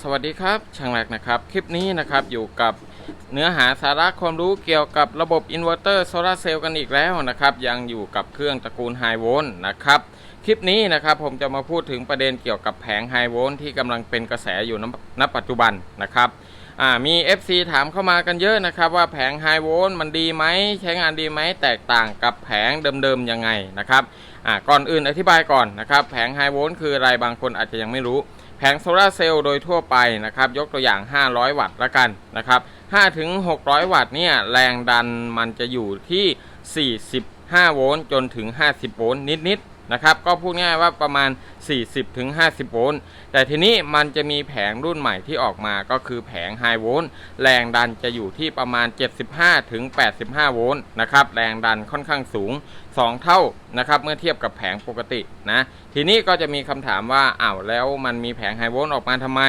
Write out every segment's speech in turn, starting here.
สวัสดีครับช่างแรกนะครับ คลิปนี้นะครับอยู่กับเนื้อหาสาระความรู้เกี่ยวกับระบบอินเวอร์เตอร์โซลาเซลล์กันอีกแล้วนะครับ ยังอยู่กับเครื่องตระกูลไฮโวลต์นะครับ คลิปนี้นะครับผมจะมาพูดถึงประเด็นเกี่ยวกับแผงไฮโวลต์ที่กำลังเป็นกระแสอยู่ณปัจจุบันนะครับมี FC ถามเข้ามากันเยอะนะครับ ว่าแผงไฮโวลต์มันดีไหมใช้งานดีไหมแตกต่างกับแผงเดิมๆยังไงนะครับก่อนอื่นอธิบายก่อนนะครับ แผงไฮโวลต์คืออะไรบางคนอาจจะยังไม่รู้ ผงโซลาร์เซลล์โดยทั่วไปนะครับ ยกตัวอย่าง 500 วัตต์ละกันนะครับ5ถึง600 วัตต์เนี่ยแรงดันมันจะอยู่ที่ 45 โวลต์จนถึง 50 โวลต์นิดๆ นะครับ ก็พูดง่ายว่าประมาณ 40ถึง50 โวลต์ แต่ทีนี้มันจะมีแผงรุ่นใหม่ที่ออกมาก็คือแผงไฮโวลต์แรงดันจะอยู่ที่ประมาณ 75ถึง85 โวลต์นะครับ แรงดันค่อนข้างสูง 2 เท่านะครับ เมื่อเทียบกับแผงปกตินะ ทีนี้ก็จะมีคำถามว่าอ้าวแล้วมันมีแผงไฮโวลต์ออกมาทำไม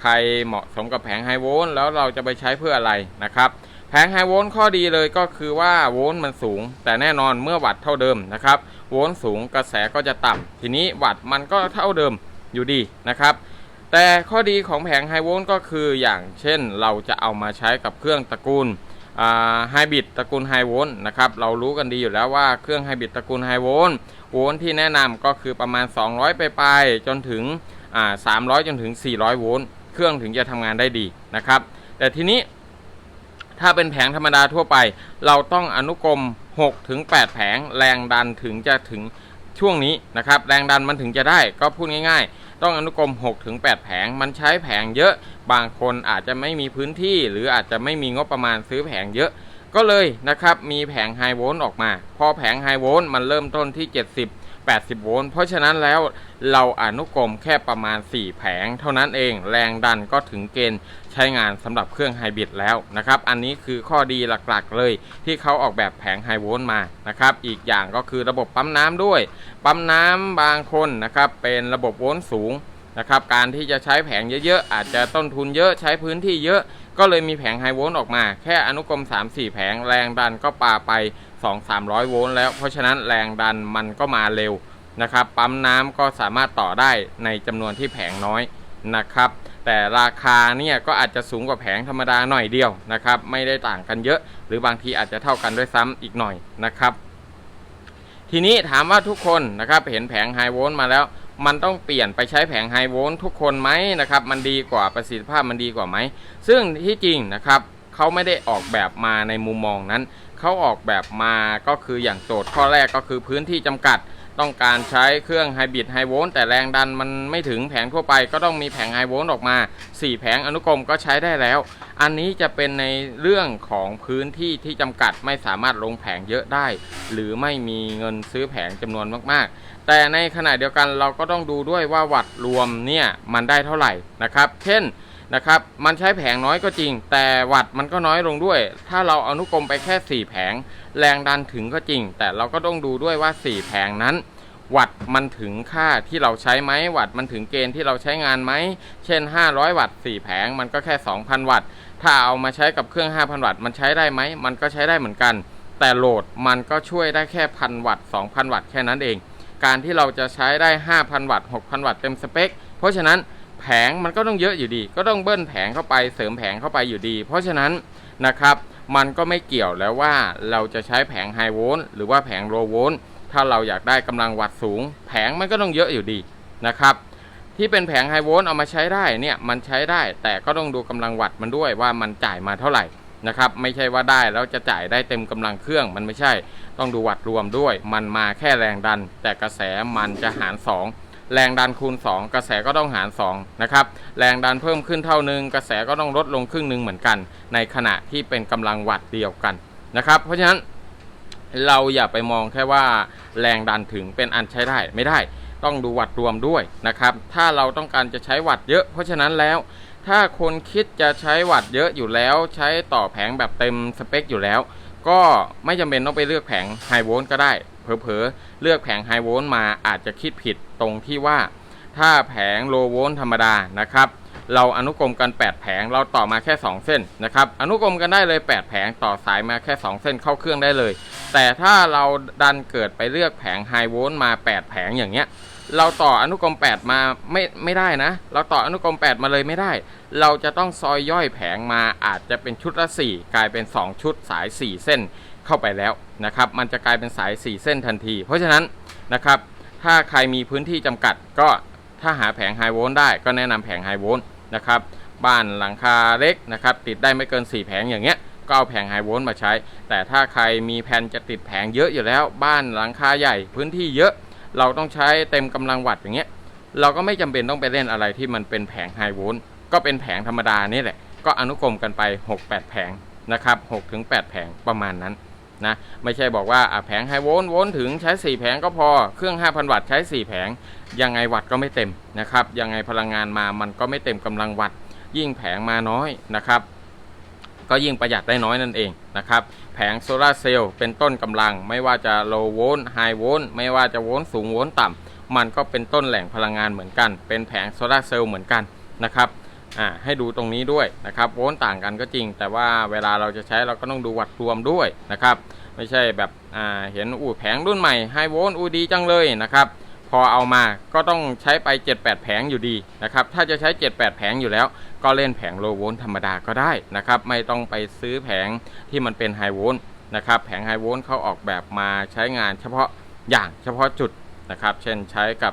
ใครเหมาะสมกับแผงไฮโวลต์แล้วเราจะไปใช้เพื่ออะไรนะครับ แผงไฮโวลต์ข้อดีเลยก็คือว่าโวลต์มันสูง แต่แน่นอนเมื่อวัตต์เท่าเดิมนะครับโวลต์สูงกระแสก็จะต่ำทีนี้วัตต์มันก็เท่าเดิมอยู่ดีนะครับ แต่ข้อดีของแผงไฮโวลต์ก็คืออย่างเช่นเราจะเอามาใช้กับเครื่องตระกูลไฮบริดตระกูลไฮโวลต์นะครับเรารู้กันดีอยู่แล้วว่าเครื่องไฮบริดตระกูลไฮโวลต์โวลต์ที่แนะนำก็คือประมาณ 200 ไปปลายจนถึง300 จนถึง 400 โวลต์เครื่องถึงจะทำงานได้ดีนะครับ แต่ทีนี้ ถ้าเป็นแผงธรรมดาทั่วไป เราต้องอนุกรม 6 ถึง 8 แผงแรงดันถึงจะถึงช่วงนี้นะครับแรงดันมันถึงจะได้ก็พูดง่าย ๆ ต้องอนุกรม 6 ถึง 8 แผงมันใช้แผงเยอะ บางคนอาจจะไม่มีพื้นที่ หรืออาจจะไม่มีงบประมาณซื้อแผงเยอะก็เลยนะครับมีแผงไฮโวลต์ออกมา พอแผงไฮโวลต์มันเริ่มต้นที่ 70 80 โวลต์ เพราะฉะนั้นแล้วเราอนุกรมแค่ประมาณ 4 แผง เท่านั้นเอง แรงดันก็ถึงเกณฑ์ใช้งานสำหรับเครื่องไฮบริดแล้วนะครับ อันนี้คือข้อดีหลักๆเลยที่เขาออกแบบแผงไฮโวลต์มานะครับ อีกอย่างก็คือระบบปั๊มน้ำด้วย ปั๊มน้ำบางคนนะครับเป็นระบบโวลต์สูงนะครับการที่จะใช้แผงเยอะๆ อาจจะต้นทุนเยอะใช้พื้นที่เยอะ ก็เลยมีแผงไฮโวลต์ออกมา แค่อนุกรม 3-4 แผงแรงดันก็ปาไป 2-300 โวลต์แล้ว เพราะฉะนั้นแรงดันมันก็มาเร็วนะครับ ปั๊มน้ำก็สามารถต่อได้ในจำนวนที่แผงน้อยนะครับ แต่ราคาเนี่ยก็อาจจะสูงกว่าแผงธรรมดาหน่อยเดียวนะครับ ไม่ได้ต่างกันเยอะ หรือบางทีอาจจะเท่ากันด้วยซ้ำอีกหน่อยนะครับ ทีนี้ถามว่าทุกคนนะครับเห็นแผงไฮโวลต์มาแล้วมันต้องเปลี่ยนไปใช้แผงไฮโวลต์ทุกคนไหมนะครับ มันดีกว่าประสิทธิภาพมันดีกว่าไหม ซึ่งที่จริงนะครับเขาไม่ได้ออกแบบมาในมุมมองนั้น เขาออกแบบมาก็คืออย่างโจทย์ข้อแรกก็คือพื้นที่จำกัด ต้องการใช้เครื่องไฮบริดไฮโวลต์แต่แรงดันมันไม่ถึงแผงทั่วไป ก็ต้องมีแผงไฮโวลต์ออกมา 4 แผงอนุกรมก็ใช้ได้แล้ว อันนี้จะเป็นในเรื่องของพื้นที่ที่จำกัดไม่สามารถลงแผงเยอะได้ หรือไม่มีเงินซื้อแผงจำนวนมากๆ แต่ในขณะเดียวกันเราก็ต้องดูด้วยว่าวัตต์รวมเนี่ยมันได้เท่าไหร่นะครับ เช่น นะครับ มันใช้แผงน้อยก็จริง แต่วัตต์มันก็น้อยลงด้วย ถ้าเราอนุกรมไปแค่ 4 แผง แรงดันถึงก็จริง แต่เราก็ต้องดูด้วยว่า 4 แผงนั้น วัตต์มันถึงค่าที่เราใช้ไหมวัตต์มันถึงเกณฑ์ที่เราใช้งานไหม เช่น 500 วัตต์ 4 แผงมันก็แค่ 2,000 วัตต์ ถ้าเอามาใช้กับเครื่อง 5,000 วัตต์มันใช้ได้ไหม มันก็ใช้ได้เหมือนกัน แต่โหลดมันก็ช่วยได้แค่พันวัตต์ 2,000 วัตต์แค่นั้นเอง การที่เราจะใช้ได้ 5,000 วัตต์ 6,000 วัตต์เต็มสเปค เพราะฉะนั้น แผงมันก็ต้องเยอะอยู่ดี ก็ต้องเบิ้ลแผงเข้าไปเสริมแผงเข้าไปอยู่ดี เพราะฉะนั้นนะครับมันก็ไม่เกี่ยวแล้วว่าเราจะใช้แผงไฮโวลต์หรือว่าแผงโลโวลต์ถ้าเราอยากได้กำลังวัตสูง แผงมันก็ต้องเยอะอยู่ดีนะครับที่เป็นแผงไฮโวลต์เอามาใช้ได้เนี่ยมันใช้ได้แต่ก็ต้องดูกำลังวัตมันด้วยว่ามันจ่ายมาเท่าไหร่นะครับไม่ใช่ว่าได้แล้วจะจ่ายได้เต็มกำลังเครื่องมันไม่ใช่ ต้องดูวัตต์รวมด้วย มันมาแค่แรงดัน แต่กระแสมันจะหาร 2 แรงดันคูณ 2 กระแสก็ต้องหาร2นะครับแรงดันเพิ่มขึ้นเท่านึง กระแสก็ต้องลดลงครึ่งหนึ่งเหมือนกัน ในขณะที่เป็นกำลังวัตต์เดียวกันนะครับเพราะฉะนั้นเราอย่าไปมองแค่ว่าแรงดันถึงเป็นอันใช้ได้ไม่ได้ต้องดูวัตต์รวมด้วยนะครับ ถ้าเราต้องการจะใช้วัตต์เยอะ เพราะฉะนั้นแล้ว ถ้าคนคิดจะใช้วัตต์เยอะอยู่แล้ว ใช้ต่อแผงแบบเต็มสเปคอยู่แล้ว ก็ไม่จำเป็นต้องไปเลือกแผงไฮโวลต์ก็ได้ เผลอๆ เลือกแผงไฮโวลต์มาอาจจะคิดผิดตรงที่ว่า ถ้าแผงโลโวลต์ธรรมดานะครับ เราอนุกรมกัน 8 แผงเราต่อมาแค่ 2 เส้นนะครับ อนุกรมกันได้เลย 8 แผงต่อสายมาแค่ 2 เส้นเข้าเครื่องได้เลย แต่ถ้าเราดันเกิดไปเลือกแผงไฮโวลต์มา 8 แผงอย่างเงี้ย เราต่ออนุกรม 8 มาไม่ไม่ได้นะ เราต่ออนุกรม 8 มาเลยไม่ได้ เราจะต้องซอยย่อยแผงมาอาจจะเป็นชุดละ 4 กลายเป็น 2 ชุดสาย 4 เส้นเข้าไปแล้วนะครับ มันจะกลายเป็นสาย 4 เส้นทันที เพราะฉะนั้นนะครับถ้าใครมีพื้นที่จำกัดก็ถ้าหาแผงไฮโวลต์ได้ก็แนะนำแผงไฮโวลต์นะครับบ้านหลังคาเล็กนะครับติดได้ไม่เกิน 4 แผงอย่างเงี้ยก็เอาแผงไฮโวลต์มาใช้ แต่ถ้าใครมีแผนจะติดแผงเยอะอยู่แล้ว บ้านหลังคาใหญ่พื้นที่เยอะ เราต้องใช้เต็มกำลังวัตต์อย่างเงี้ย เราก็ไม่จำเป็นต้องไปเล่นอะไรที่มันเป็นแผงไฮโวลต์ก็เป็นแผงธรรมดานี่แหละ ก็อนุกรมกันไป 6-8 แผงนะครับ6ถึง8แผงประมาณนั้นนะไม่ใช่บอกว่าแผงไฮโวลต์โวลต์ถึงใช้ 4 แผงก็พอเครื่อง 5,000 วัตต์ใช้ 4 แผง ยังไงวัตต์ก็ไม่เต็มนะครับยังไงพลังงานมามันก็ไม่เต็มกำลังวัตต์ยิ่งแผงมาน้อยนะครับ ก็ยิ่งประหยัดได้น้อยนั่นเองนะครับแผงโซลาร์เซลล์เป็นต้นกำลัง ไม่ว่าจะโลโวลต์ไฮโวลต์ไม่ว่าจะโวลต์สูงโวลต์ต่ำมันก็เป็นต้นแหล่งพลังงานเหมือนกัน เป็นแผงโซลาร์เซลล์เหมือนกันนะครับอ่าให้ดูตรงนี้ด้วยนะครับโวลต์ต่างกันก็จริง แต่ว่าเวลาเราจะใช้เราก็ต้องดูวัตต์รวมด้วยนะครับไม่ใช่แบบอ่าเห็นอู้แผงรุ่นใหม่ไฮโวลต์อู้ดีจังเลยนะครับพอเอามาก็ต้องใช้ไป 7-8 แผงอยู่ดีนะครับถ้าจะใช้ 7-8 แผงอยู่แล้ว ก็เล่นแผงโลโวลต์ธรรมดาก็ได้นะครับ ไม่ต้องไปซื้อแผงที่มันเป็นไฮโวลต์นะครับ แผงไฮโวลต์เขาออกแบบมาใช้งานเฉพาะอย่างเฉพาะจุดนะครับ เช่นใช้กับ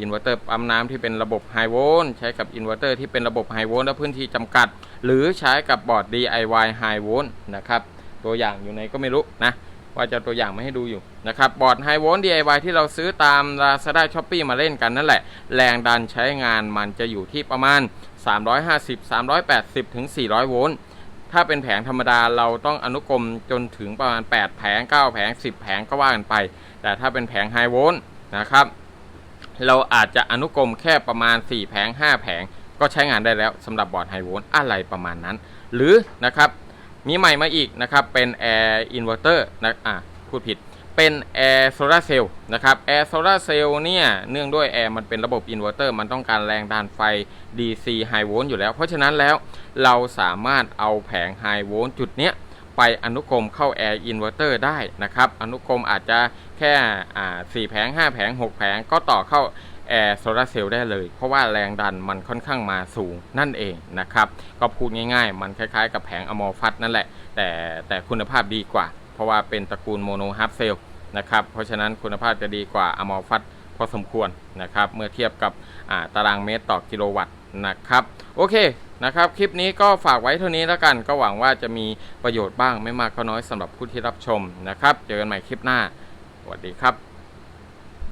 อินเวอร์เตอร์ปั๊มน้ำที่เป็นระบบไฮโวลต์ใช้กับอินเวอร์เตอร์ที่เป็นระบบไฮโวลต์และพื้นที่จำกัด หรือใช้กับบอร์ด DIY High Volt นะครับ ตัวอย่างอยู่ในก็ไม่รู้นะ ว่าจะตัวอย่างมาให้ดูอยู่นะครับ บอร์ดไฮโวลต์ DIY ที่เราซื้อตาม Lazada Shopee มาเล่นกันนั่นแหละ แรงดันใช้งานมันจะอยู่ที่ประมาณ 350 380ถึง400 โวลต์ ถ้าเป็นแผงธรรมดาเราต้องอนุกรมจนถึงประมาณ 8 แผง 9 แผง 10 แผงก็ว่ากันไป แต่ถ้าเป็นแผงไฮโวลต์นะครับเราอาจจะอนุกรมแค่ประมาณ 4 แผง 5 แผง ก็ใช้งานได้แล้วสำหรับบอร์ดไฮโวลต์อะไรประมาณนั้น หรือนะครับมีใหม่มาอีกนะครับเป็นแอร์อินเวอร์เตอร์นะอะพูดผิด เป็นแอร์โซลาร์เซลล์นะครับแอร์โซลาร์เซลล์เนี่ยเนื่องด้วยแอร์มันเป็นระบบอินเวอร์เตอร์มันต้องการแรงดันไฟ DC High Volt อยู่แล้ว เพราะฉะนั้นแล้วเราสามารถเอาแผง High Volt จุดเนี้ยไปอนุกรมเข้าแอร์อินเวอร์เตอร์ได้นะครับอนุกรมอาจจะแค่อ่า4แผง 5 แผง 6 แผงก็ต่อเข้าแอร์โซลาร์เซลล์ได้เลย เพราะว่าแรงดันมันค่อนข้างมาสูงนั่นเองนะครับ ก็พูดง่ายๆ มันคล้ายๆ กับแผงอมอฟัตนั่นแหละ แต่แต่คุณภาพดีกว่า เพราะว่าเป็นตระกูลโมโนฮาร์ฟเซล นะครับ เพราะฉะนั้นคุณภาพจะดีกว่าอมอฟัตพอสมควรนะครับ เมื่อเทียบกับตารางเมตรต่อกิโลวัตต์นะครับ โอเคนะครับคลิปนี้ก็ฝากไว้เท่านี้แล้วกันก็หวังว่าจะมีประโยชน์บ้างไม่มากก็น้อยสำหรับผู้ที่รับชมนะครับ เจอกันใหม่คลิปหน้าสวัสดีครับ